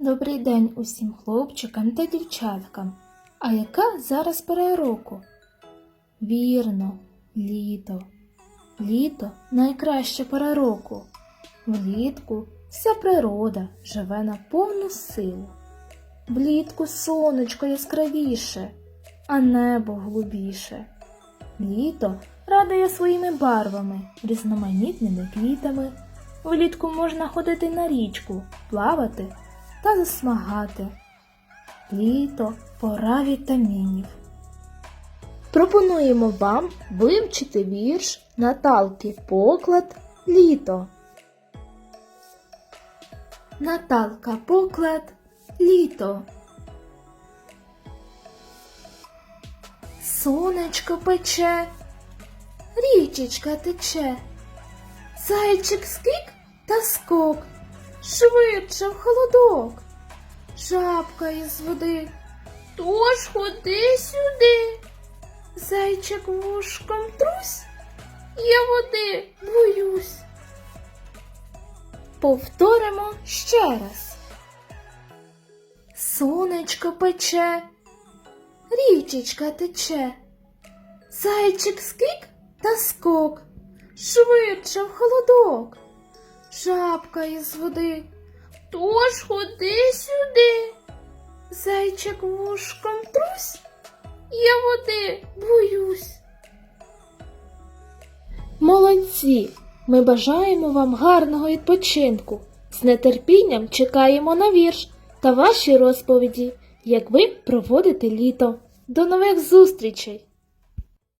Добрий день усім хлопчикам та дівчаткам. А яка зараз пора року? Вірно, літо. Літо найкраща пора року. Влітку вся природа живе на повну силу. Влітку сонечко яскравіше, а небо голубіше. Літо радує своїми барвами, різноманітними квітами. Влітку можна ходити на річку, плавати та засмагати. Літо пора вітамінів. Пропонуємо вам вивчити вірш Наталки Поклад Літо. Наталка Поклад Літо. Сонечко пече, річечка тече, зайчик скик та скок, швидше в холодок, жабка із води, тож ходи сюди. Зайчик вушком трусь, я води боюсь. Повторимо ще раз. Сонечко пече, річечка тече, зайчик скик та скок, швидше в холодок, жабка із води, тож ходи сюди. Зайчик вушком трусь, я води боюсь. Молодці! Ми бажаємо вам гарного відпочинку. З нетерпінням чекаємо на вірш та ваші розповіді, як ви проводите літо. До нових зустрічей!